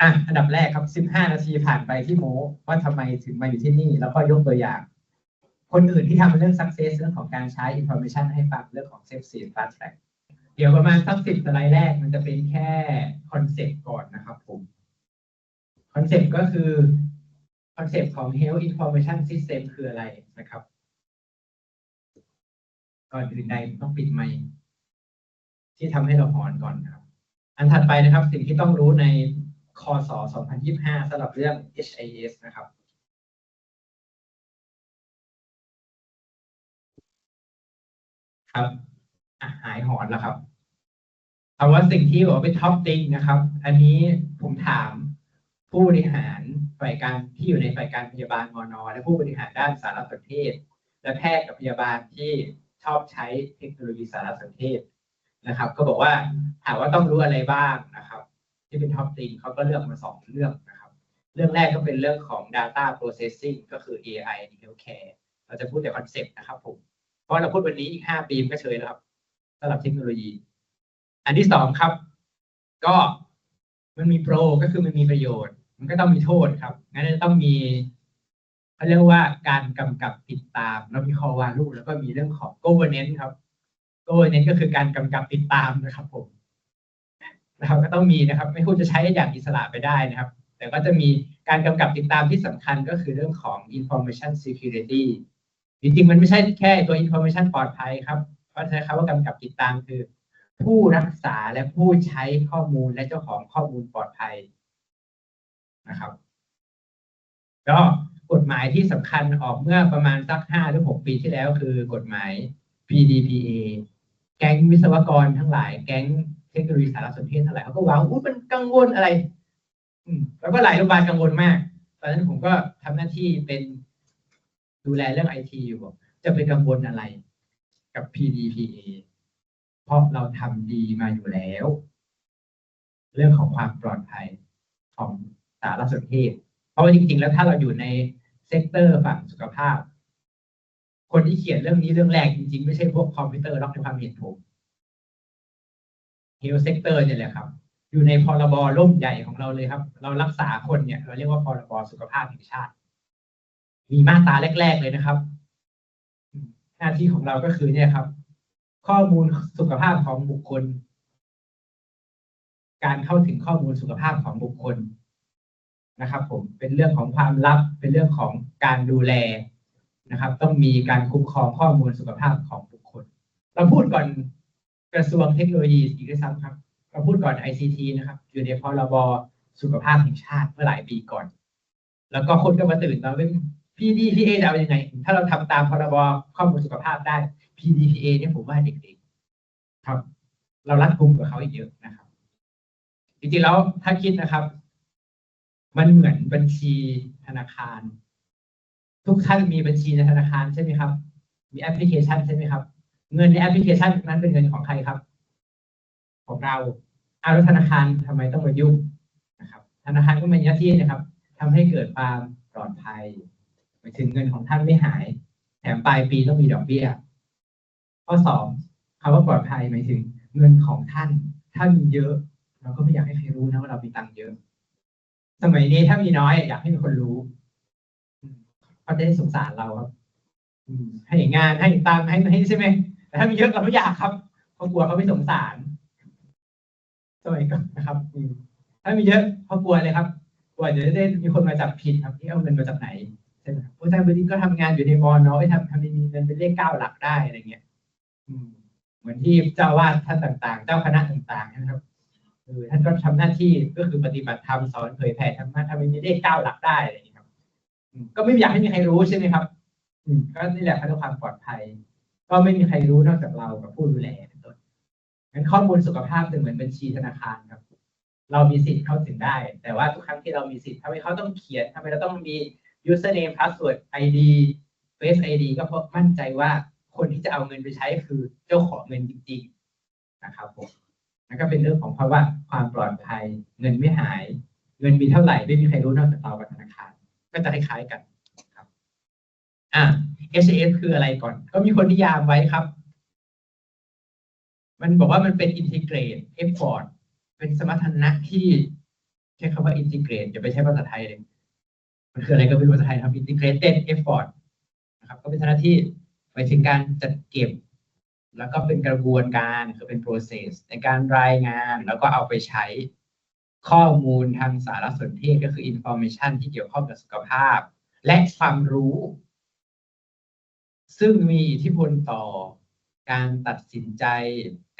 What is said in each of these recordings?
อะอันดับแรกครับ 15 นาทีผ่านไปที่โมว่าทำไมถึงมาอยู่ที่นี่ แล้วก็ยกตัวอย่าง คนอื่นที่ทำเรื่อง success เรื่องของการใช้ information ให้ฟังเรื่องของ safe seed fast track เดี๋ยวประมาณสักสิบสไลด์แรกมันจะเป็นแค่คอนเซปต์ก่อนนะครับผมคอนเซปต์ก็คือคอนเซปต์ของ health information system คืออะไรนะครับ ก่อนอื่นใดต้องปิดไมค์ที่ทำให้เราหอนก่อนครับ อันถัดไปนะครับ สิ่งที่ต้องรู้ใน คศ 2025สำหรับเรื่อง HIS นะครับครับหายหอนแล้วครับเอาว่าสิ่งที่บอกว่าเป็นท็อปติงนะครับ อันนี้ผมถามผู้บริหารฝ่ายการที่อยู่ในฝ่ายการพยาบาลมอนอและผู้บริหารด้านสารสนเทศ และแพทย์กับพยาบาลที่ชอบใช้เทคโนโลยีสารสนเทศนะครับ ก็บอกว่าถามว่าต้องรู้อะไรบ้างนะครับ ที่เป็นท็อปติงเขาก็เลือกมาสองเรื่องนะครับ เรื่องแรกก็เป็นเรื่องของ data processing ก็คือ AI ใน healthcare เราจะพูดแต่คอนเซ็ปต์นะครับผม เพราะเราพูดวันนี้อีกห้าปีมันก็เฉยแล้วครับสำหรับเทคโนโลยี อันที่สองครับ ก็มันมีโปรก็คือมันมีประโยชน์ มันก็ต้องมีโทษครับ งั้นต้องมีเขาเรียกว่าการกำกับติดตามแล้วมี core value แล้วก็มีเรื่องของ governance ครับ governance ก็คือการกำกับติดตามนะครับผม นะครับก็ต้องมีนะครับ ไม่พูดจะใช้อย่างอิสระไปได้นะครับ แต่ก็จะมีการกำกับติดตามที่สำคัญก็คือเรื่องของ information security จริงๆ มันไม่ใช่แค่ตัว information ปลอดภัยครับก็ใช้คำว่ากำกับติดตามคือ ผู้รักษาและผู้ใช้ข้อมูลและเจ้าของข้อมูลปลอดภัยนะครับก็กฎหมายที่สำคัญออกเมื่อประมาณสักห้าหรือหกปีที่แล้วคือกฎหมาย PDPA แก๊งวิศวกรทั้งหลายแก๊ง เทคโนโลยีสารสนเทศทั้งหลายเขาก็ว่าอุ้ยมันกังวลอะไร อืมแล้วก็หลายโรงพยาบาลกังวลมากตอนนั้นผมก็ทำหน้าที่เป็นดูแลเรื่องไอทีอยู่บอกจะไปกังวลอะไร กับ PDPA เพราะเราทำดีมาอยู่แล้ว เรื่องของความปลอดภัยของสารสนเทศ เพราะว่าจริงๆ แล้วถ้าเราอยู่ในเซกเตอร์ฝั่งสุขภาพ คนที่เขียนเรื่องนี้เรื่องแรกจริงๆ ไม่ใช่พวกคอมพิวเตอร์หรอกในความเห็นผม เฮลเซกเตอร์เนี่ยแหละครับ อยู่ในพรบร่มใหญ่ของเราเลยครับ เรารักษาคนเนี่ย เราเรียกว่าพรบสุขภาพแห่งชาติ มีมาตราแรก ๆ เลยนะครับ หน้าที่ของเราก็คือเนี่ยครับ ข้อมูลสุขภาพของบุคคล การเข้าถึงข้อมูลสุขภาพของบุคคลนะครับ ผมเป็นเรื่องของความลับเป็นเรื่องของการดูแลนะครับ ต้องมีการคุ้มครองข้อมูลสุขภาพของบุคคล เราพูดก่อน กระทรวงเทคโนโลยีอีกด้วยซ้ำครับเราพูดก่อน ICT นะครับอยู่ในพรบสุขภาพแห่งชาติเมื่อหลายปีก่อน แล้วก็คนก็มาตื่นตอนเป็น PDPA จะเอาอยัางไง ถ้าเราทำตามพรบข้อมูลสุขภาพได้ PDPA เนี่ยผมว่าเด็กๆครับ เรารัดกุมกับเขาอีกเยอะนะครับ จริงๆแล้วถ้าคิดนะครับ มันเหมือนบัญชีธนาคาร ทุกท่านมีบัญชีในธนาคารใช่ไหมครับ มีแอปพลิเคชันใช่ไหมครับ เงินในแอปพลิเคชันนั้นเป็นเงินของใครครับ ของเราเอาแล้ธนาคารทำไมต้องมายุ่งนะครับ ธนาคารก็มีหน้าที่นะครับทำให้เกิดความปลอดภัยหมายถึงเงินของท่านไม่หาย แถมปลายปีต้องมีดอกเบี้ย ข้อสองคำว่าปลอดภัยหมายถึงเงินของท่านถ้ามีเยอะ เราก็ไม่อยากให้ใครรู้นะว่าเรามีตังค์เยอะ สมัยนี้ถ้ามีน้อย อยากให้มีคนรู้เขาจะได้สงสารเราครับให้งานให้ตังค์ให้ให้ใช่ไหม ถ้ามีเยอะเราไม่อยากครับเพราะกลัวเขาไม่สงสารสมัยก่อนนะครับถ้ามีเยอะเพราะกลัวเลยครับกลัวเดี๋ยวจะได้มีคนมาจับผิดครับที่เอาเงินมาจากไหนใช่ไหมครับผู้ชายบางทีก็ทำงานอยู่ในมอเนาะทำทำมีเงินเป็นเลขเก้าหลักได้อะไรเงี้ยเหมือนที่เจ้าวาดท่านต่างๆ เจ้าคณะต่างๆนะครับเออท่านก็ทำหน้าที่ก็คือปฏิบัติธรรมสอนเผยแผ่ธรรมะทำให้มีเลขเก้าหลักได้อะไรอย่างนี้ครับก็ไม่อยากให้มีใครรู้ใช่ไหมครับ อืมก็นี่แหละเพื่อความปลอดภัย ก็ไม่มีใครรู้นอกจากเรากับผู้ดูแลเป็นต้นงั้นข้อมูลสุขภาพจะเหมือนบัญชีธนาคารครับ เรามีสิทธิ์เข้าถึงได้ แต่ว่าทุกครั้งที่เรามีสิทธิ์ทำไมเขาต้องเขียนทำไมเราต้องมี username password ID face ID ก็เพราะมั่นใจว่าคนที่จะเอาเงินไปใช้คือเจ้าของเงินจริงๆนะครับผมนั่นก็เป็นเรื่องของภาวะความปลอดภัย เงินไม่หาย เงินมีเท่าไหร่ไม่มีใครรู้นอกจากเรากับธนาคาร ก็จะคล้ายๆกันครับ อ่า HAS คืออะไรก่อน ก็มีคนนิยามไว้ครับ มันบอกว่ามันเป็น integrate effort เป็นสมรรถนะที่ใช้คำว่า integrate อย่าไปใช้ภาษาไทยเลย มันคืออะไรก็ไม่ภาษาไทยครับ integrated effort นะครับก็เป็นหน้าที่ไปถึงการจัดเก็บ แล้วก็เป็นกระบวนการคือเป็น process ในการรายงานแล้วก็เอาไปใช้ข้อมูลทางสารสนเทศก็คือ information ที่เกี่ยวข้องกับสุขภาพ และความรู้ ซึ่งมีอิทธิพลต่อการตัดสินใจ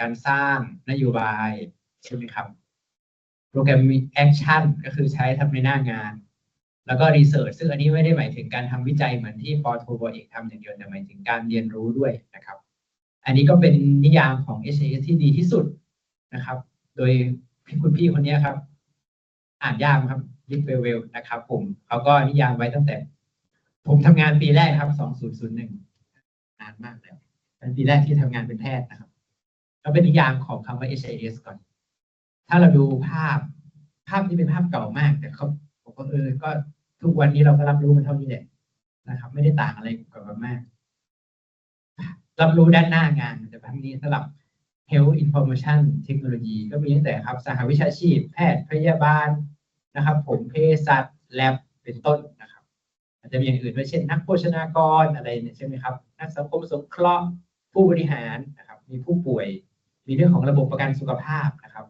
การสร้างนโยบายใช่ไหมครับ โปรแกรมมีแอคชั่นก็คือใช้ทำในหน้างาน แล้วก็รีเสิร์ชซึ่งอันนี้ไม่ได้หมายถึงการทำวิจัยเหมือนที่ปอโทปอเอกทำอย่างเดียวแต่หมายถึงการเรียนรู้ด้วยนะครับ อันนี้ก็เป็นนิยามของ HAS ที่ดีที่สุดนะครับ โดยพี่คุณพี่คนนี้ครับ อ่านยากครับลิฟเวลนะครับ ผมเขาก็นิยามไว้ตั้งแต่ ผมทำงานปีแรกครับ 2001นาน มากแล้วเป็นปีแรกที่ทำงานเป็นแพทย์นะครับเราเป็นนิยามของคำว่า HIS ก่อน ถ้าเราดูภาพภาพนี้เป็นภาพเก่ามาก แต่เขาผมก็เออก็ทุกวันนี้เราก็รับรู้มันเท่านี้แหละนะครับ ไม่ได้ต่างอะไรกับมาก รับรู้ด้านหน้างาน แต่แบบนี้สำหรับ Health Information Technology ก็มีตั้งแต่ครับ สหวิชาชีพ แพทย์พยาบาลนะครับ ผมเภสัชแลบเป็นต้นนะครับ อาจจะมีอย่างอื่นด้วยเช่นนักโภชนากรอะไรเนี่ยใช่ไหมครับ นักสังคมสงเคราะห์ผู้บริหารนะครับ มีผู้ป่วย มีเรื่องของระบบประกันสุขภาพนะครับ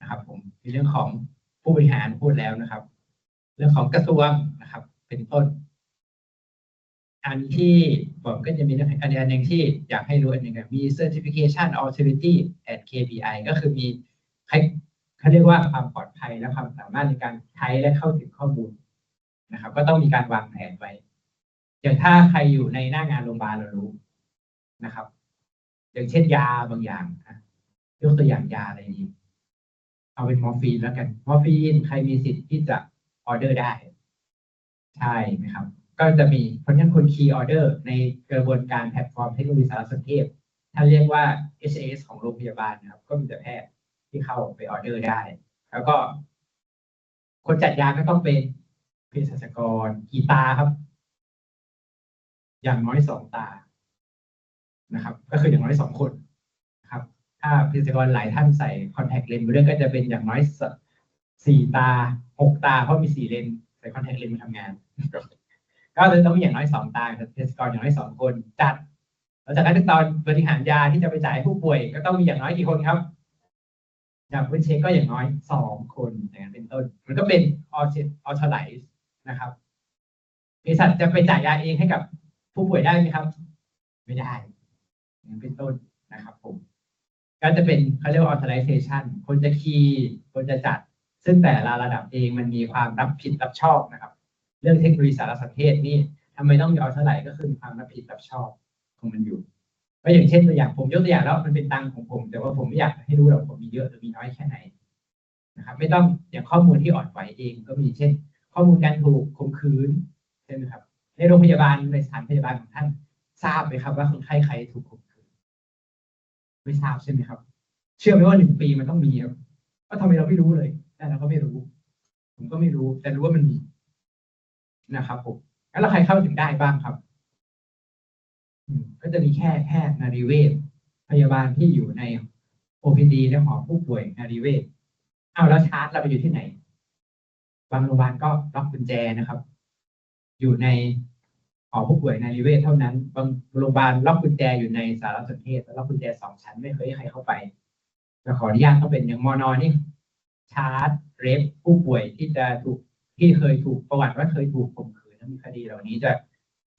นะครับ ผมมีเรื่องของผู้บริหารพูดแล้วนะครับ เรื่องของกระทรวงนะครับ เป็นต้น อันที่ผมก็จะมีเรื่องอันอันหนึ่งที่อยากให้รู้อันหนึ่งมี certification authority at KPI ก็คือมีเขาเรียกว่าความปลอดภัยและความสามารถในการใช้และเข้าถึงข้อมูลนะครับ ก็ต้องมีการวางแผนไว้ อย่างถ้าใครอยู่ในหน้างานโรงพยาบาลเรารู้นะครับ อย่างเช่นยาบางอย่างอะยกตัวอย่างยาอะไรดีเอาเป็นมอร์ฟีนแล้วกันมอร์ฟีนใครมีสิทธิ์ที่จะออเดอร์ได้ ใช่ไหมครับ ก็จะมีเพราะฉะนั้นคนคีย์ออเดอร์ในกระบวนการแพลตฟอร์มเทคโนโลยีสารสนเทศท่านเรียกว่า HAS ของโรงพยาบาลนะครับ ก็มีแต่แพทย์ที่เข้าไปออเดอร์ได้ แล้วก็ คนจัดยาก็ต้องเป็นเภสัชกรกีตาครับ อย่างน้อยสองตานะครับ ก็คืออย่างน้อยสองคนนะครับ ถ้าเภสัชกรหลายท่านใส่คอนแทคเลนส์เรื่องก็จะเป็นอย่างน้อยสสี่ตาหกตา เพราะมีสี่เลนส์ใส่คอนแทคเลนส์มาทำงาน ก็เลยต้องมีอย่างน้อยสองตาเภสัชกรอย่างน้อยสองคนจัดหลังจากนั้นตอนบริหารยาที่จะไปจ่ายให้ผู้ป่วย ก็ต้องมีอย่างน้อยกี่คนครับอย่างเป็นเช็คก็อย่างน้อยสองคนอย่างนั้นเป็นต้น มันก็เป็นออเออทไลซ์นะครับเภสัชจะไปจ่ายยาเองให้กับ ผู้ป่วยได้ไหมครับ ไม่ได้เป็นต้นนะครับผม ก็จะเป็นเขาเรียกว่า authorization คนจะคีย์คนจะจัด ซึ่งแต่ละระดับเองมันมีความรับผิดรับชอบนะครับ เรื่องเทคโนโลยีสารสนเทศนี่ทำไมต้องมีออเท่าไหร่ก็คือความรับผิดรับชอบของมันอยู่ก็อย่างเช่นตัวอย่างผมยกตัวอย่างแล้วมันเป็นตังค์ของผม แต่ว่าผมไม่อยากให้รู้หรอกผมมีเยอะหรือมีน้อยแค่ไหนนะครับไม่ต้องอย่างข้อมูลที่อ่อนไหวเองก็มีเช่น ข้อมูลการถูกข่มขืนใช่ไหมครับ ในโรงพยาบาลในสถานพยาบาลของท่านทราบไหมครับว่าคนไข้ใครถูกข่มขืนไม่ทราบใช่ไหมครับ เชื่อไหมว่าหนึ่งปีมันต้องมีครับว่าทำไมเราไม่รู้เลยแต่เราก็ไม่รู้ ผมก็ไม่รู้ แต่รู้ว่ามันมีนะครับผมแล้วใครเข้าถึงได้บ้างครับก็จะมีแค่แพทย์นารีเวชพยาบาลที่อยู่ใน OPD ในหอผู้ป่วยนารีเวชเอาแล้วชาร์จเราไปอยู่ที่ไหน บางโรงพยาบาลก็ล็อกกุญแจนะครับ อยู่ในหอผู้ป่วยในารีเวชเท่านั้น บางโรงพยาบาลล็อกกุญแจอยู่ในสารสนเทศแล้วล็อกกุญแจสองชั้นไม่เคยให้ใครเข้าไปจะขออนุญาตต้องเป็นอย่างมอนอนี่ชาร์จเรฟผู้ป่วยที่จะถูกที่เคยถูกประวัติว่าเคยถูกข่มขืนและมีคดีเหล่านี้จะ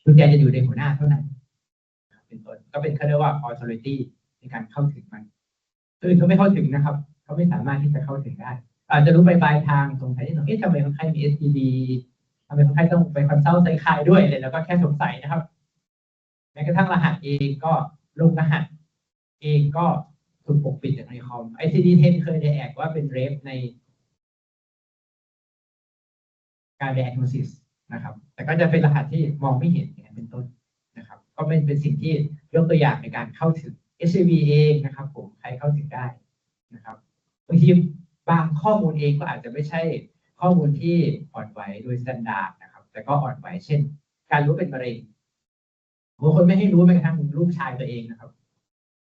กุญแจจะอยู่ในหัวหน้าเท่านั้น เป็นต้นก็เป็นเขาเรียกว่า authority ในการเข้าถึงมันคือเขาไม่เข้าถึงนะครับเขาไม่สามารถที่จะเข้าถึงได้ อาจจะรู้ไปปลายทางสงสัยที่หน่อยเอ๊ะทำไมคนไข้มี STD ทำไมคนไข้ต้องไปคอนซัลท์ไซคายด้วยเลยแล้วก็แค่สงสัยนะครับแม้กระทั่งรหัสเองก็ลงรหัสเองก็ถูกปกปิดจากในคอม ICD-10 เคยได้แอกว่าเป็นเรฟในการ diagnosis นะครับ แต่ก็จะเป็นรหัสที่มองไม่เห็นอย่างนั้นเป็นต้นนะครับ ก็เป็นเป็นสิ่งที่ยกตัวอย่างในการเข้าถึง HIV เองนะครับผมใครเข้าถึงได้นะครับบางทีบางข้อมูลเองก็อาจจะไม่ใช่ ข้อมูลที่อ่อนไหวโดยสแตนดาร์ดนะครับ แต่ก็อ่อนไหวเช่น การรู้เป็นมะเร็งบางคนไม่ให้รู้แม้กระทั่งลูกชายตัวเองนะครับ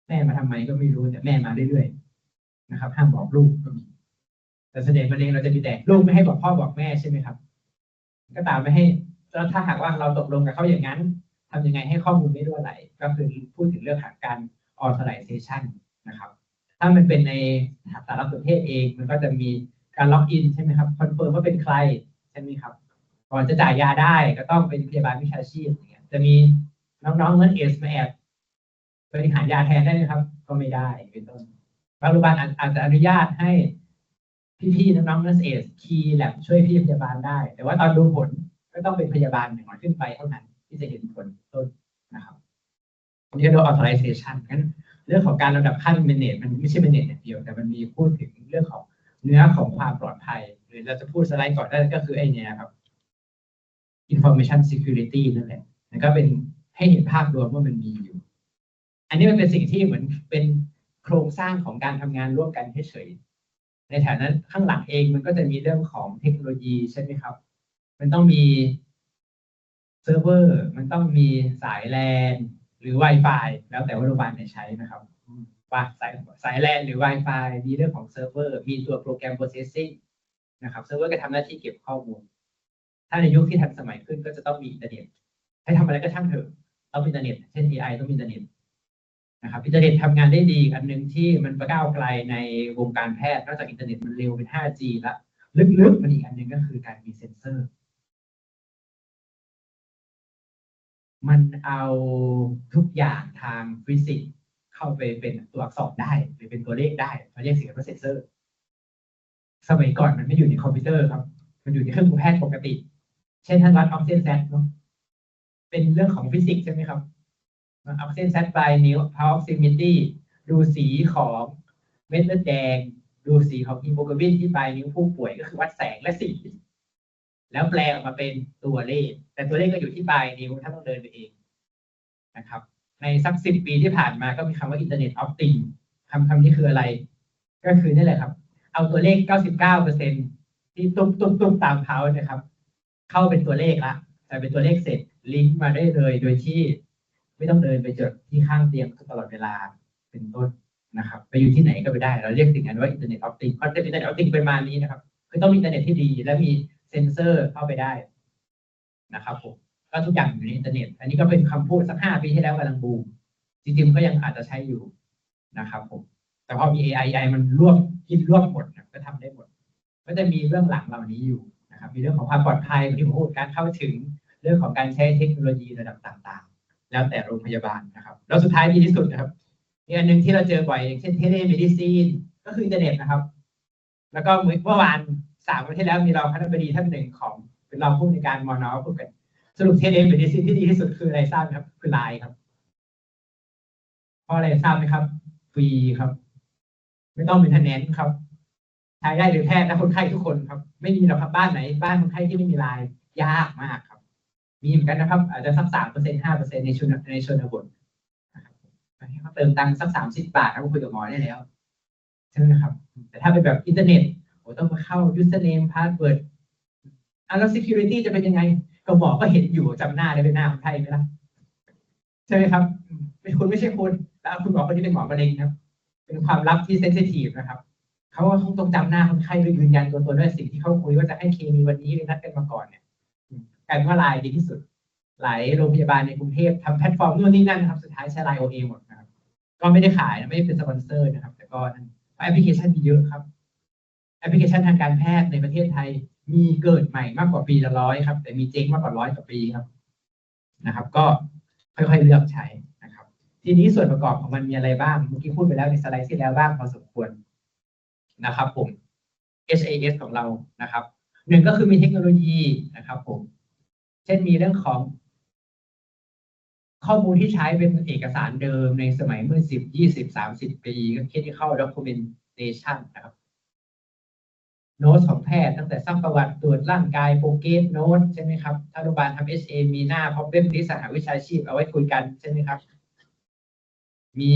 แม่มาทำไมก็ไม่รู้แต่แม่มาเรื่อยๆนะครับ ห้ามบอกลูกก็มีแต่ส่วนใหญ่มะเร็งเราจะมีแต่ลูกไม่ให้บอกพ่อบอกแม่ใช่ไหมครับ ก็ตามไม่ให้แล้วถ้าหากว่าเราตกลงกับเขาอย่างนั้นทำยังไงให้ข้อมูลไม่รั่วไหล ก็คือพูดถึงเรื่องของการ authorization นะครับ ถ้ามันเป็นในสารสนเทศเองมันก็จะมี การล็อกอินใช่ไหมครับคอนเฟิร์มว่าเป็นใครใช่ไหมครับ ก่อนจะจ่ายยาได้ก็ต้องเป็นพยาบาลวิชาชีพอย่างเงี้ยจะมีน้องๆเงินเอสมาแอบบริหารยาแทนได้ไหมครับ ก็ไม่ได้เป็นต้นบางโรงพยาบาลอาจจะอนุญาตให้พี่ๆน้องๆเงินเอสคีย์แลบช่วยพี่พยาบาลได้ แต่ว่าตอนดูผลก็ต้องเป็นพยาบาลหนึ่งร้อยขึ้นไปเท่านั้น ที่จะเห็นผลต้นนะครับเรียกว่า authorization งั้นเรื่องของการลำดับขั้น manage มันไม่ใช่ manage อย่างเดียวแต่มันมีพูดถึงเรื่องของ เนื้อของความปลอดภัย หรือเราจะพูดสไลด์ก่อนได้ก็คือไอ้เนี่ยครับ information security นั่นแหละแล้วก็เป็นให้เห็นภาพรวมว่ามันมีอยู่ อันนี้มันเป็นสิ่งที่เหมือนเป็นโครงสร้างของการทำงานร่วมกันเฉยๆในฐานะข้างหลังเองมันก็จะมีเรื่องของเทคโนโลยีใช่ไหมครับ มันต้องมีเซิร์ฟเวอร์ มันต้องมีสายแลนหรือ Wi-Fi แล้วแต่ว่าโรงพยาบาลไหนใช้นะครับ สายสายแลนหรือ Wi-Fi มีเรื่องของเซิร์ฟเวอร์ มีตัวโปรแกรม processing นะครับเซิร์ฟเวอร์ก็ทำหน้าที่เก็บข้อมูล ถ้าในยุคที่ทันสมัยขึ้นก็จะต้องมีอินเทอร์เน็ต ให้ทำอะไรก็ช่างเถอะต้องมีอินเทอร์เน็ต เช่น AI ต้องมีอินเทอร์เน็ตนะครับอินเทอร์เน็ตทำงานได้ดีอันหนึ่งที่มันก้าวไกลในวงการแพทย์นอกจากอินเทอร์เน็ตมันเร็วเป็น 5G ละลึกๆมันอีกอันหนึ่งก็คือการมีเซ็นเซอร์ มันเอาทุกอย่างทางฟิสิกส์ เข้าไปเป็นตัวอักษรได้ หรือเป็นตัวเลขได้เราเรียกสิ่งว่าเซ็นเซอร์ สมัยก่อนมันไม่อยู่ในคอมพิวเตอร์ครับ มันอยู่ในเครื่องมือแพทย์ปกติ เช่นท่านวัดออกซิเจนแซดเนาะเป็นเรื่องของฟิสิกส์ใช่ไหมครับออกซิเจนแซดปลายนิ้วพาวออกซิมิตี้ดูสีของเม็ดเลือดแดง ดูสีของฮีโมโกลบินที่ปลายนิ้วผู้ป่วยก็คือวัดแสงและสีแล้วแปลออกมาเป็นตัวเลข แต่ตัวเลขก็อยู่ที่ปลายนิ้วถ้าต้องเดินไปเองนะครับ ในสักสิบปีที่ผ่านมาก็มีคำว่าอินเทอร์เน็ตออฟติงคำคำนี้คืออะไร ก็คือนี่แหละครับ เอาตัวเลข 99เปอร์เซ็นที่ตุ้มตุ้มตุ้มตามเขานะครับ เข้าเป็นตัวเลขละแต่เป็นตัวเลขเสร็จลิงก์มาได้เลยโดยที่ไม่ต้องเดินไปจดที่ข้างเตียงตลอดเวลาเป็นต้นนะครับ ไปอยู่ที่ไหนก็ไปได้ เราเรียกสิ่งนั้นว่าอินเทอร์เน็ตออฟติงคอนเซ็ปต์อินเทอร์เน็ตออฟติงเป็นมานี้นะครับ คือต้องมีอินเทอร์เน็ตที่ดี และมีเซ็นเซอร์เข้าไปได้นะครับผม ก็ทุกอย่างอยู่ในอินเทอร์เน็ต อันนี้ก็เป็นคำพูดสักห้าปีที่แล้วกำลังบูมจริงๆก็ยังอาจจะใช้อยู่นะครับผม แต่พอมี AI AI มันรวบคิดรวบหมดก็ทำได้หมด ก็จะมีเรื่องหลังเหล่านี้อยู่นะครับ มีเรื่องของความปลอดภัยที่ผมพูดการเข้าถึงเรื่องของการใช้เทคโนโลยีระดับต่างๆ แล้วแต่โรงพยาบาลนะครับ แล้วสุดท้ายดีที่สุดนะครับอีกอันหนึ่งที่เราเจอบ่อยอย่างเช่นเทเลเมดิซีนก็คืออินเทอร์เน็ตนะครับ แล้วก็เมื่อวานสามวันที่แล้วมีรองคณบดีท่านหนึ่งของเป็นรองผู้ในการมอนอพูดกัน สรุปเทเลเมดิซีนที่ดีที่สุดคืออะไรทราบไหมครับ คือไลน์ครับ เพราะอะไรทราบไหมครับ ฟรีครับ ไม่ต้องมีทนแนนครับใช้ได้หรือแพทย์และคนไข้ทุกคนครับ ไม่มีหรอกครับบ้านไหน บ้านคนไข้ที่ไม่มีไลน์ยากมากครับ มีเหมือนกันนะครับ อาจจะสักสามเปอร์เซ็นห้าเปอร์เซ็นในชนในชนบทนะครับให้เขาเติมตังค์สักสามสิบบาทแล้วก็คุยกับหมอได้แล้วใช่ไหมครับ แต่ถ้าเป็นแบบอินเทอร์เน็ตโอ้ต้องมาเข้า username password อะแล้ว security จะเป็นยังไง ก็หมอก็เห็นอยู่จำหน้าได้เป็นหน้าคนไข้ไหมล่ะใช่ไหมครับเป็นคุณไม่ใช่คุณแล้วคุณหมอคนนี้เป็นหมอมะเร็งครับ เป็นความลับที่เซนซิทีฟนะครับเขาก็คงต้องจำหน้าคนไข้หรือยืนยันตัวตนด้วยสิ่งที่เขาคุยว่าจะให้เคมีวันนี้หรือนัดกันมาก่อนเนี่ยกลายเป็นว่าลน์ดีที่สุด หลายโรงพยาบาลในกรุงเทพทำแพลตฟอร์มนู่นนี่นั่นนะครับสุดท้ายใช้ไลน์โอเอหมดนะครับ ก็ไม่ได้ขายนะไม่ได้เป็นสปอนเซอร์นะครับ แต่ก็แอปพลิเคชันมีเยอะครับแอปพลิเคชันทางการแพทย์ในประเทศไทย มีเกิดใหม่มากกว่าปีละร้อยครับ แต่มีเจ๊งมากกว่าร้อยกว่าปีครับนะครับ ก็ค่อยๆเลือกใช้นะครับ ทีนี้ส่วนประกอบของมันมีอะไรบ้างเมื่อกี้พูดไปแล้วในสไลด์ที่แล้วบ้างพอสมควรนะครับผม HAS ของเรานะครับหนึ่งก็คือมีเทคโนโลยีนะครับผม เช่นมีเรื่องของข้อมูลที่ใช้เป็นเอกสารเดิมในสมัยเมื่อสิบยี่สิบสามสิบปีก็ critical documentation นะครับ โน้ตของแพทย์ตั้งแต่ซักประวัติตรวจร่างกายโปรเกสโน้ตใช่ไหมครับถ้าโรงพยาบาลทำ HA มีหน้า problem list สหวิชาชีพเอาไว้คุยกันใช่ไหมครับ มี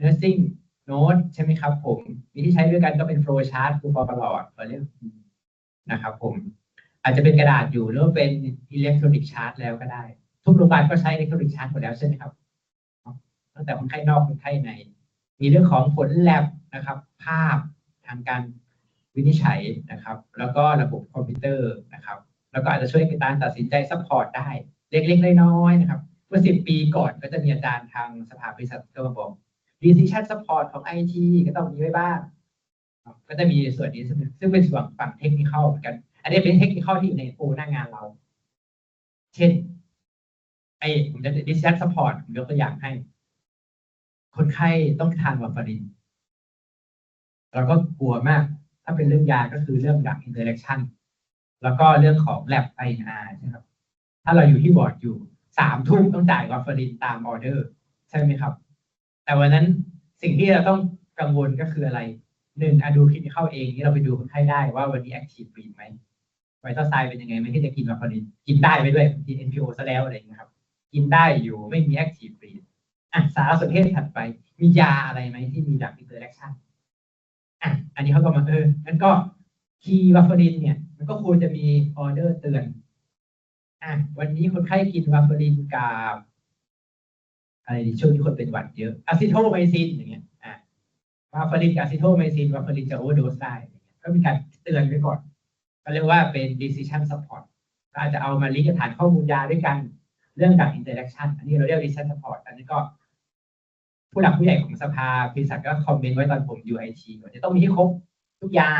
nursing note ใช่ไหมครับ ผมมีที่ใช้ด้วยกันก็เป็น flow chart คือ for ประหลอดเราเรียกนะครับ ผม อาจจะเป็นกระดาษอยู่หรือเป็น electronic chart แล้วก็ได้ ทุกโรงพยาบาลก็ใช้ electronic chart หมดแล้วใช่ไหมครับตั้งแต่คนไข้นอกคนไข้ใน มีเรื่องของผลแลบนะครับ ภาพทางการ วินิจฉัยนะครับ แล้วก็ระบบคอมพิวเตอร์นะครับ แล้วก็อาจจะช่วยการตัดสินใจซัพพอร์ตได้ เล็กๆน้อยๆนะครับ เมื่อสิบปีก่อนก็จะมีอาจารย์ทางสภาบริษัทก็มาบอก decision support ของ IT ก็ต้องมีไว้บ้าง ก็จะมีส่วนนี้ซึ่งเป็นส่วนฝั่งเทคนิคเหมือนกัน อันนี้เป็นเทคนิคที่อยู่ในโอหน้างานเรา เช่นไอผมจะ decision support ผมยกตัวอย่างให้ คนไข้ต้องทานวาฟารินเราก็กลัวมากาเป็นเรื่องยาก็คือเรื่องดักอินเตอร์แอคชั่นแล้วก็เรื่องของ lab INR ใช่ครับ ถ้าเราอยู่ที่บอร์ดอยู่สามทุ่มต้องจ่ายวาฟารินตามออเดอร์ ใช่ไหมครับ แต่วันนั้นสิ่งที่เราต้องกังวลก็คืออะไรหนึ่งอะดูคลินิเข้าเองนี่เราไปดูคนไข้ได้ว่าวันนี้แอคทีฟฟรีไหมไวท์ไซด์เป็นยังไงไหมที่จะกินวาฟารินกินได้ไปด้วยกิน NPO ซะแล้วอะไรอย่างเงี้ครับ กินได้อยู่ไม่มีแอคทีฟฟรีอะสารสนเทศถัดไป มียาอะไรไหมที่มีดักอินเตอร์แอคชั่น อะอันนี้เขาก็มาเอองั้นก็คีย์วาฟารินเนี่ย มันก็ควรจะมีออเดอร์เตือนอะวันนี้คนไข้กินวาฟารินกับอะไรดีช่วงนี้คนเป็นหวัดเยอะอะซิโทไมซินอย่างเงี้ยอะวาฟารินกับอะซิโทไมซินวาฟารินจะโอเวอร์โดสได้อย่างเงี้ยก็มีการเตือนไว้ก่อน ก็เรียกว่าเป็น decision support ก็อาจจะเอามาลิงก์ฐานข้อมูลยาด้วยกัน เรื่องการ interaction อันนี้เราเรียก decision support อันนี้ก็ ผู้หลักผู้ใหญ่ของสภาบริษัทก็คอมเมนต์ไว้ตอนผม UIT ว่าจะต้องมีให้ครบทุกยา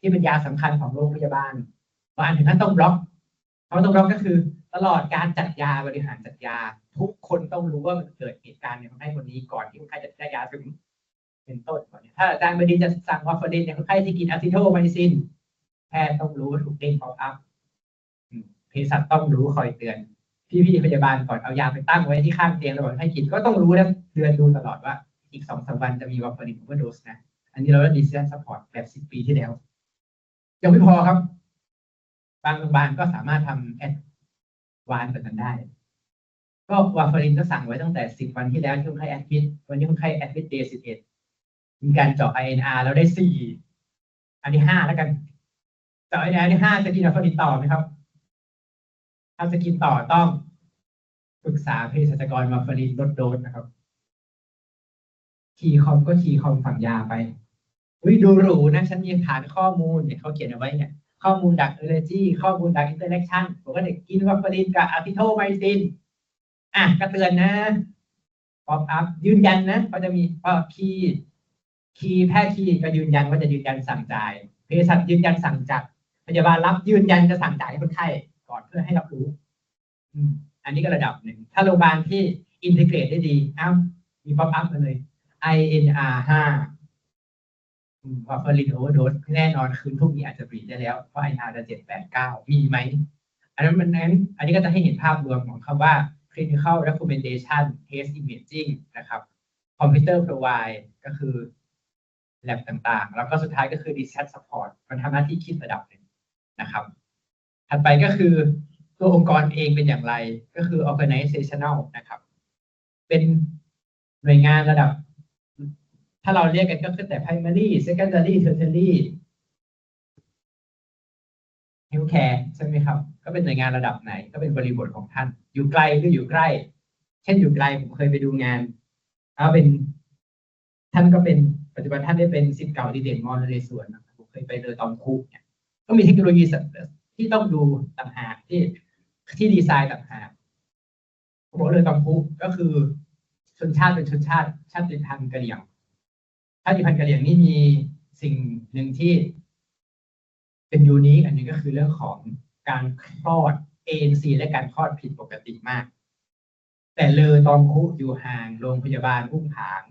ที่เป็นยาสำคัญของโรงพยาบาลบางอันถึงขั้นต้องบล็อกเพราะต้องบล็อกก็คือ ตลอดการจัดยาบริหารจัดยา ทุกคนต้องรู้ว่ามันเกิดเหตุการณ์ในคนไข้คนนี้ก่อนที่คนไข้จะได้ยาถึงเป็นต้นก่อนเนี่ยถ้าอาจารย์บดีจะสั่งวาฟารินเนี่ยคนไข้ที่กินอะซิโทไมซินแพทย์ต้องรู้ว่าถูกเด้งพออัพเภสัชต้องรู้คอยเตือน พี่ๆพยาบาลก่อนเอายาไปตั้งไว้ที่ข้างเตียงแล้วบอกให้กินก็ต้องรู้นะเตือนดูตลอดว่าอีกสองสามวันจะมีวาฟารินโอเวอร์โดสนะ อันนี้เราได้ดีเซนซัพพอร์ตแบบสิบปีที่แล้ว ยังไม่พอครับ บางโรงพยาบาลก็สามารถทำแอดวานแบบนั้นได้ ก็วาฟารินก็สั่งไว้ตั้งแต่สิบวันที่แล้วที่คนไข้แอดมิดวันนี้คนไข้แอดมิดเดย์สิบเอ็ดมีการเจาะ INR แล้วได้สี่อันที่ห้าแล้วกันเจาะ INR ที่ห้าจะกินวาฟารินต่อไหมครับ ถ้าจะกินต่อต้องปรึกษาเภสัชกรวาฟรินลดโดสนะครับคีย์คอมก็คีย์คอมฝั่งยาไปวิดูหรูนะฉันมีฐานข้อมูลเนี่ยเขาเขียนเอาไว้เนี่ยข้อมูลดักเอเลจีข้อมูลดักอินเตอร์แอคชั่นผมก็เด็กกินวาฟรินกับอะซิโทไมซินอะก็เตือนนะป๊อปอัพยืนยันนะเขาจะมีว่าคีย์คีย์แพทย์คีย์ก็ยืนยันว่าจะยืนยันสั่งจ่ายเภสัชยืนยันสั่งจัดพยาบาลรับยืนยันจะสั่งจ่ายให้คนไข้ ก่อนเพื่อให้รับรู้ อันนี้ก็ระดับหนึ่ง ถ้าโรงพยาบาลที่อินทิเกรตได้ดีอ้าวมีป๊อปอัพมาเลย INR ห้าวาฟารินโอเวอร์โดสแน่นอนคืนพรุ่งนี้อาจจะบรีดได้แล้ว เพราะ INR จะเจ็ดแปดเก้ามีไหม อันนั้นมันนั้น อันนี้ก็จะให้เห็นภาพรวมของคำว่า clinical recommendation test imaging นะครับ computer provide ก็คือ lab ต่างๆ แล้วก็สุดท้ายก็คือ decision support มันทำหน้าที่คิดระดับหนึ่งนะครับ ถัดไปก็คือตัวองค์กรเองเป็นอย่างไรก็คือ organizational นะครับ เป็นหน่วยงานระดับ ถ้าเราเรียกกันก็คือแต่ primary secondary tertiary healthcare ใช่ไหมครับ ก็เป็นหน่วยงานระดับไหน ก็เป็นบริบทของท่าน อยู่ไกลหรืออยู่ใกล้ เช่นอยู่ไกลผมเคยไปดูงานเอาเป็นท่านก็เป็นปัจจุบันท่านได้เป็นศิษย์เก่าดีเด่นมอญนเรศวนผมเคยไปเรือตอมคุกเนี่ยก็มีเทคโนโลยี ที่ต้องดูต่างหากที่ที่ดีไซน์ต่างหากผมบอกเลยตอมคุกก็คือชนชาติเป็นชนชาติชาติพันธุ์กะเหรี่ยง ชาติพันธุ์กะเหรี่ยงนี่มีสิ่งหนึ่งที่ เป็นยูนิคอันนี้ก็คือเรื่องของการคลอด ANC และการคลอดผิดปกติมาก แต่เลอตอมคุอยู่ห่างโรงพยาบาลพุ่งผาง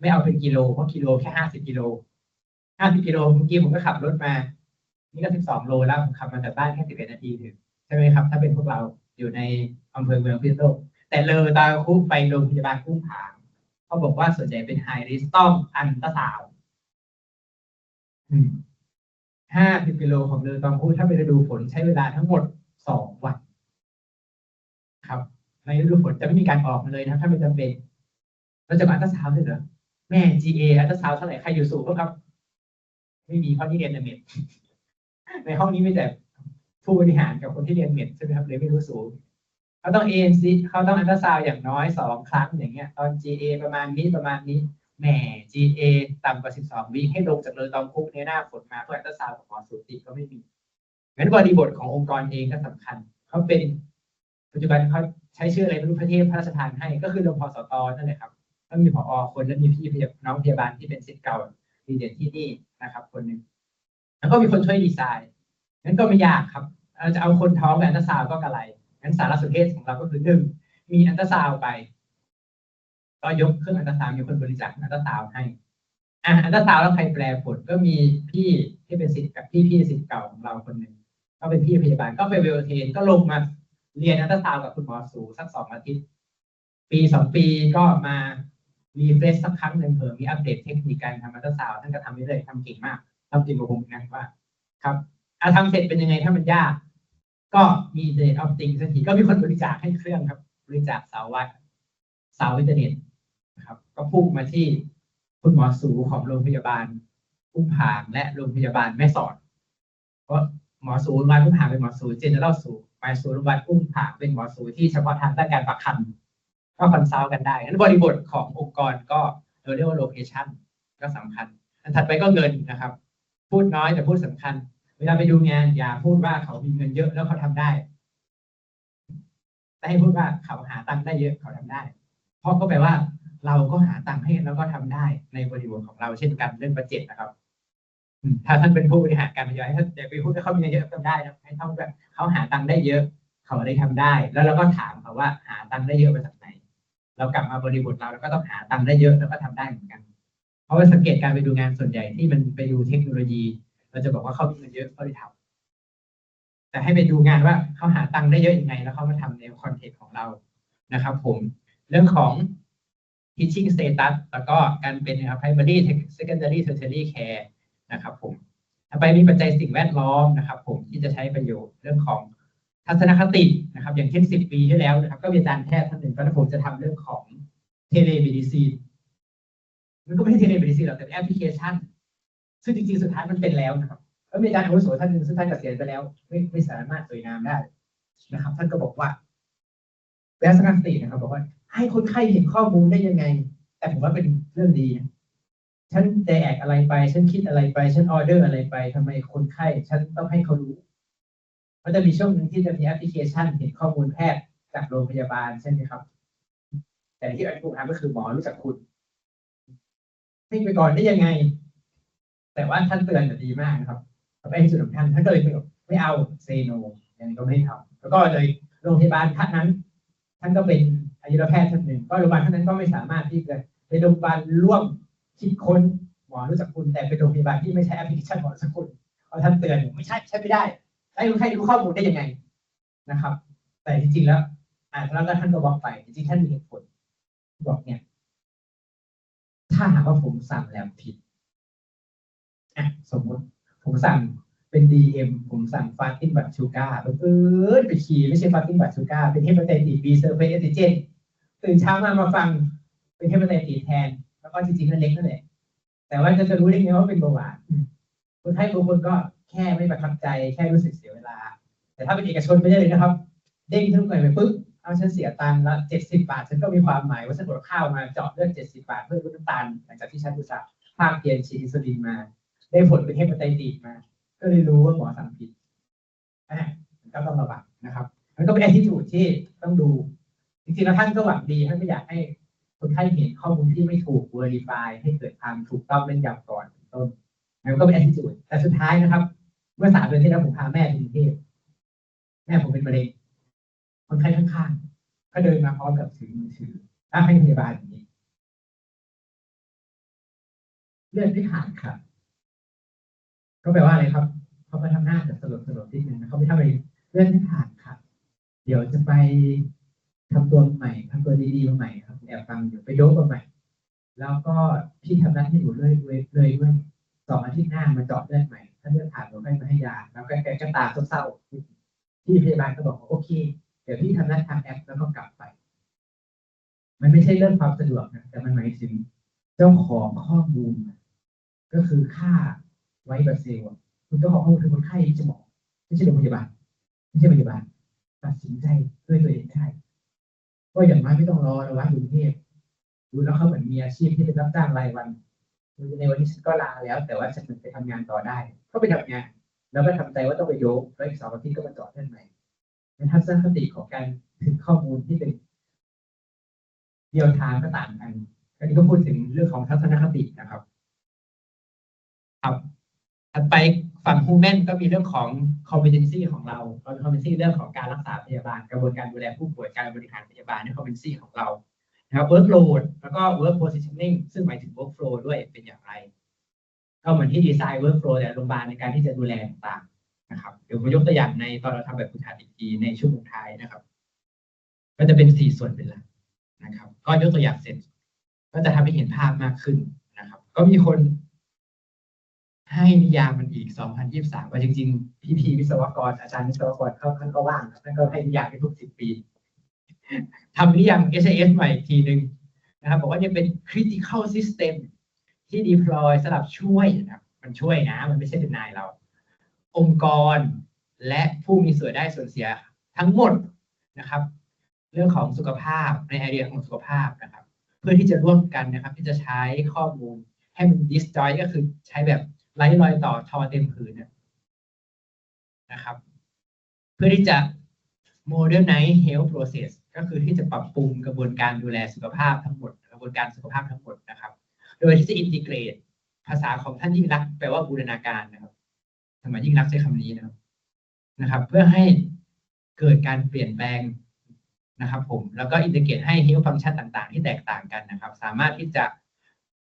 ไม่เอาเป็นกิโลเพราะกิโลแค่ห้าสิบกิโลห้าสิบกิโลเมื่อกี้ผมก็ขับรถมา นี่ก็สิบสองโลแล้วผมขับมาจากบ้านแค่สิบเอ็ดนาทีถึงใช่ไหมครับ ถ้าเป็นพวกเราอยู่ในอำเภอเมืองพิษณุโลกแต่เลอตาคุไปโรงพยาบาลพุ่งผางเขาบอกว่าส่วนใหญ่เป็นไฮริสต้องอันตราซาวห้าสิบกิโลของเลอตองคูถ้าไปฤดูฝนใช้เวลาทั้งหมดสองวัน ครับในฤดูฝนจะไม่มีการออกมาเลยนะถ้าไม่จำเป็นเราจะมาอัลตราซาวด์ด้วยเหรอแม่ GA อัลตราซาวด์เท่าไหร่ใครอยู่สูงบ้างครับ ไม่มีเพราะที่เรียนเมด ในห้องนี้มีแต่ผู้บริหารกับคนที่เรียนเมดใช่ไหมครับเลยไม่รู้สูงเขาต้อง ANC เขาต้องอัลตราซาวด์อย่างน้อยสองครั้งอย่างเงี้ย ตอน GA ประมาณนี้ประมาณนี้แหม GA ต่ำกว่า 12วิให้ลงจากเรือตองคุกในหน้าฝนมาเพื่ออัลตราซาวด์กับหมอสูติก็ไม่มีงั้นบริบทขององค์กรเองก็สำคัญเขาเป็นปัจจุบันเขาใช้ชื่ออะไรไม่รู้พระเทพพระราชทานให้ ก็คือโรงพอสตนั่นแหละครับก็มีผอคนและมีพี่พยาน้องพยาบาลที่เป็นศิษย์เก่าดีเด่นที่นี่นะครับ คนหนึ่ง แล้วก็มีคนช่วยดีไซน์งั้นก็ไม่ยากครับเราจะเอาคนท้องแบบอัลตราซาวก็กระไรงั้นสารสนเทศของเราก็คือหนึ่งมีอัลตราซาวไป ก็ยกเครื่องอัลตราซาวมีคนบริจาคอัลตราซาวให้อะอัลตราซาวแล้วใครแปลผลก็มีพี่ที่เป็นศิษย์กับพี่พี่ศิษย์เก่าของเราคนหนึ่งก็เป็นพี่พยาบาลก็ไปเวลเทนก็ลงมาเรียนอัลตราซาวกับคุณหมอสูสักสองอาทิตย์ ปีสองปีก็มารีเฟรชสักครั้งหนึ่งเผื่อมีอัปเดตเทคนิคการทำอัลตราซาวท่านก็ทำไปเลยทำเก่งมาก ทำจริงกับผมนะว่าครับอาทำเสร็จเป็นยังไงถ้ามันยาก ก็มีเดทออฟติงสักทีก็มีคนบริจาคให้เครื่องครับ บริจาคเสาวัดเสาอินเทอร์เน็ตนะครับ ก็พุ่งมาที่คุณหมอสูของโรงพยาบาลอุ้มผางและโรงพยาบาลแม่สอดเพราะหมอสูโรงพยาบาลอุ้มผางเป็นหมอสูเจเนอเรลสูหมอสูโรงพยาบาลอุ้มผางเป็นหมอสูที่เฉพาะทางด้านการปักคันก็คอนซัลท์กันได้อันบริบทขององค์กรก็เราเรียกว่าโลเคชันก็สำคัญ อันถัดไปก็เงินนะครับ พูดน้อยแต่พูดสำคัญ เวลาไปดูงานอย่าพูดว่าเขามีเงินเยอะแล้วเขาทำได้ แต่ให้พูดว่าเขาหาตังค์ได้เยอะเขาทำได้ เพราะก็แปลว่า เราก็หาตังค์ให้แล้วก็ทำได้ในบริบทของเราเช่นกันเรื่องบัจเจตนะครับถ้าท่านเป็นผู้บริหารการบริหารให้ท่านอย่าไปพูดว่าเขามีเงินเยอะทำได้นะให้ท่าแบบเขาหาตังค์ได้เยอะ เขาได้ทำได้ แล้วเราก็ถามเขาว่าหาตังค์ได้เยอะมาจากไหน เรากลับมาบริบทเราเราก็ต้องหาตังค์ได้เยอะแล้วก็ทำได้เหมือนกัน เพราะว่าสังเกตการไปดูงานส่วนใหญ่ที่มันไปดูเทคโนโลยี เราจะบอกว่าเขามีเงินเยอะเขาเลยทำแต่ให้ไปดูงานว่าเขาหาตังค์ได้เยอะยังไง แล้วเขามาทำในคอนเทกต์ของเรานะครับ ผมเรื่องของ teaching status แล้วก็การเป็น primary secondary tertiary care นะครับ ผมต่อไปมีปัจจัยสิ่งแวดล้อมนะครับ ผมที่จะใช้ประโยชน์เรื่องของทัศนคตินะครับ อย่างเช่น 10 ปีที่แล้วนะครับ ก็มีอาจารย์แพทย์ท่านหนึ่งก็ผมจะทำเรื่องของ telemedicine มัน มันก็ไม่ใช่เทเลเมดิซีนหรอกแต่เป็นแอปพลิเคชัน ซึ่งจริงๆสุดท้ายมันเป็นแล้วนะครับแล้วมีอาจารย์อาวุโสท่านหนึ่งซึ่งท่านเกษียณไปแล้ว ไม่ไม่สามารถสวยงามได้นะครับ ท่านก็บอกว่าแวสกันสตินะครับ บอกว่า ให้คนไข้เห็นข้อมูลได้ยังไง แต่ผมว่าเป็นเรื่องดีนะฉันแดกอะไรไป ฉันคิดอะไรไป ฉันออเดอร์อะไรไปทำไมคนไข้ ฉันต้องให้เขารู้มันจะมีช่วงหนึ่งที่จะมีแอปพลิเคชัน เห็นข้อมูลแพทย์จากโรงพยาบาลใช่ไหมครับ แต่ที่อันที่ผมทำก็คือหมอรู้จักคุณ ให้ไปก่อนได้ยังไง แต่ว่าท่านเตือนแบบดีมากนะครับไปที่สุดของท่านท่านก็เลยไม่เอาเซโนยังไงก็ไม่ทำแล้วก็เลยโรงพยาบาลท่านนั้น ท่านก็เป็นอายุรแพทย์ท่านหนึ่งก็โรงพยาบาลท่านนั้นก็ไม่สามารถที่จะเป็นโรงพยาบาลร่วมคิดค้นหมอรู้จักคุณแต่เป็นโรงพยาบาลที่ไม่ใช้แอปพลิเคชันหมอรู้จักคุณเพราะท่านเตือนไม่ใช่ใช้ไม่ได้ให้คนไข้รู้ข้อมูลได้ยังไงนะครับ แต่จริงๆแล้วอ่าแล้วท่านก็บอกไปจริงๆท่านมีเหตุผลบอกเนี่ย ถ้าหากว่าผมสั่งแล้วผิดอะสมมติผมสั่งเป็น DM ผมสั่งฟาสติ้งบัตชูการ์เออไปขี่ไม่ใช่ฟาสติ้งบัตชูการ์เป็นเฮปาไตติสบีเซอร์เฟสเอติเจนตื่นเช้ามามาฟังเป็นเฮปาไตติสแทน แล้วก็จริงๆนั่นเล็กนั่นแหละแต่ว่าจะจะรู้ได้ไงว่าเป็นเบาหวานคนไข้บางคนก็แค่ไม่ประทับใจแค่รู้สึกเสียเวลา แต่ถ้าเป็นเอกชนไม่ได้เลยนะครับ เด้งขึ้นไปไปปุ๊บ เอาฉันเสียตังค์ละเจ็ดสิบาท ฉันก็มีความหมายว่าฉันอดข้าวมาเจาะเลือดเจ็ดสิบาทเพื่อลดน้ำตาลหลังจากที่ฉันอุตส่าห์ภาคเพียรฉีดอินซูลินมา ได้ผลเป็นเฮปาไตติสมา ก็เลยรู้ว่าหมอสั่งผิดอะก็ต้องระวังนะครับมันก็เป็น a t t i t u d e ที่ต้องดูจริงๆแล้วท่านก็หวังดีท่านไม่อยากให้คนไข้เห็นข้อมูลที่ไม่ถูก verify ให้เกิดความถูกต้องเป็นอย่างก่อนเป็นต้นมันก็เป็น attitude แต่สุดท้ายนะครับ เมื่อสามเดือนที่แล้วผมพาแม่ไปกรุงเทพแม่ผมเป็นมะเร็ง คนไข้ข้างๆก็เดินมาพร้อมกับถือมือถือถ้าให้พยาบาลอย่างนี้เลือดไม่ขาดครับ ก็แปลว่าอะไรครับ เขาไปทำหน้าแบบสลดสลดนิดนึงเขาไม่ทำอะไรเลือดไม่ขาดครับ เดี๋ยวจะไปทำตัวใหม่ทำตัวดีๆมาใหม่ครับแอบฟังอยู่ไปโดบมาใหม่ แล้วก็พี่ทำนัดให้หนูเลยเลยเลยด้วยสองอาทิตย์หน้ามาเจาะเลือดใหม่ ถ้าเลือดขาดเราก็มาให้ยาแล้วก็แกก็ตาเศร้าๆพี่พยาบาลก็บอกว่าโอเค ดี๋ยวพี่ทำนัดทางแอปแล้วก็กลับไป มันไม่ใช่เรื่องความสะดวกนะแต่มันหมายถึงเจ้าของข้อมูล ก็คือค่าไว้บัตเซลล์คุณเจ้าของข้อมูลคือคนไข้จะหมอไม่ใช่โรงพยาบาลไม่ใช่พยาบาลตัดสินใจด้วยตัวเองได้ก็อย่างน้อยไม่ต้องรอระวัดกรุงเทพดูแล้วเขาเหมือนมีอาชีพที่เป็นรับจ้างรายวันในวันนี้ฉันก็ลาแล้ว แต่ว่าฉันไปทำงานต่อได้ ก็ไปทำงาน แล้วก็ทำใจว่าต้องไปโยกแล้วอีกสองอาทิตย์ก็มาจอดเส้นใหม่ใน ทัศนคติของการถึงข้อมูลที่เป็นเดียวทางก็ต่างกัน อันนี้ก็พูดถึงเรื่องของทัศนคตินะครับ ครับถัดไปฝั่ง human ก็มีเรื่องของ competency ของเราเรา competency เรื่องของการรักษาพยาบาล กระบวนการดูแลผู้ป่วย การบริหารพยาบาลนี่ competency ของเรา นะครับ workload แล้วก็ work positioning ซึ่งหมายถึง workflow ด้วยเป็นอย่างไร ก็เหมือนที่ดีไซน์ workflow แต่โรงพยาบาลในการที่จะดูแลต่าง นะครับเดี๋ยวผมยกตัวอย่างในตอนเราทำแบบฝึกหัดอีกทีในช่วโมงท้ายนะครับ ก็จะเป็นสี่ส่วนเป็นหลักนะครับ ก็ยกตัวอย่างเสร็จ ก็จะทำให้เห็นภาพมากขึ้นนะครับ ก็มีคนให้นิยามมันอีก 2023ว่าจริงๆ พี่พีวิศวกร อาจารย์วิศวกรเขาท่านก็ว่างท่านก็ให้นิยามให้ทุกสิบปีทำนิยาม SAS ใหม่อีกทีหนึ่งนะครับ บอกว่าเนี่ยเป็น critical system ที่ deploy สำหรับช่วยนะครับ มันช่วยนะ มันไม่ใช่เป็นนายเรา องค์กร และผู้มีส่วนได้ส่วนเสียทั้งหมดนะครับ เรื่องของสุขภาพในไอเดียของสุขภาพนะครับ เพื่อที่จะร่วมกันนะครับ ที่จะใช้ข้อมูลให้มัน disjoint ก็คือใช้แบบไร้รอยต่อทอเต็มผืนนะครับ เพื่อที่จะ modernize health process ก็คือที่จะปรับปรุงกระบวนการดูแลสุขภาพทั้งหมด กระบวนการสุขภาพทั้งหมดนะครับ โดยที่จะ integrate ภาษาของท่านยิ่รักแปลว่าบูรณาการนะครับ สมัยยิ่งรักใช้คำนี้นะครับนะครับ เพื่อให้เกิดการเปลี่ยนแปลงนะครับ ผมแล้วก็ integrate ให้ health function ต่างๆ ที่แตกต่างกันนะครับ สามารถที่จะ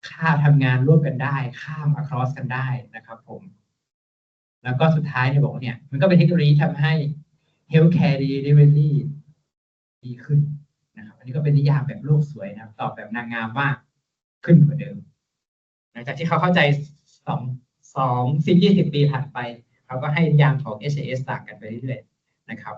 ค่าทำงานร่วมกันได้ ข้าม across กันได้นะครับ ผม แล้วก็สุดท้ายเนี่ยบอกว่าเนี่ย มันก็เป็นเทคโนโลยีที่ทำให้ healthcare delivery ดีขึ้นนะครับ อันนี้ก็เป็นนิยามแบบโลกสวยนะครับ ตอบแบบนางงามมากขึ้นกว่าเดิม หลังจากที่เขาเข้าใจสอง สองสิบยี่สิบปีผ่านไปเขาก็ให้ยามของ HAS ต่างกันไปเรื่อยๆนะครับ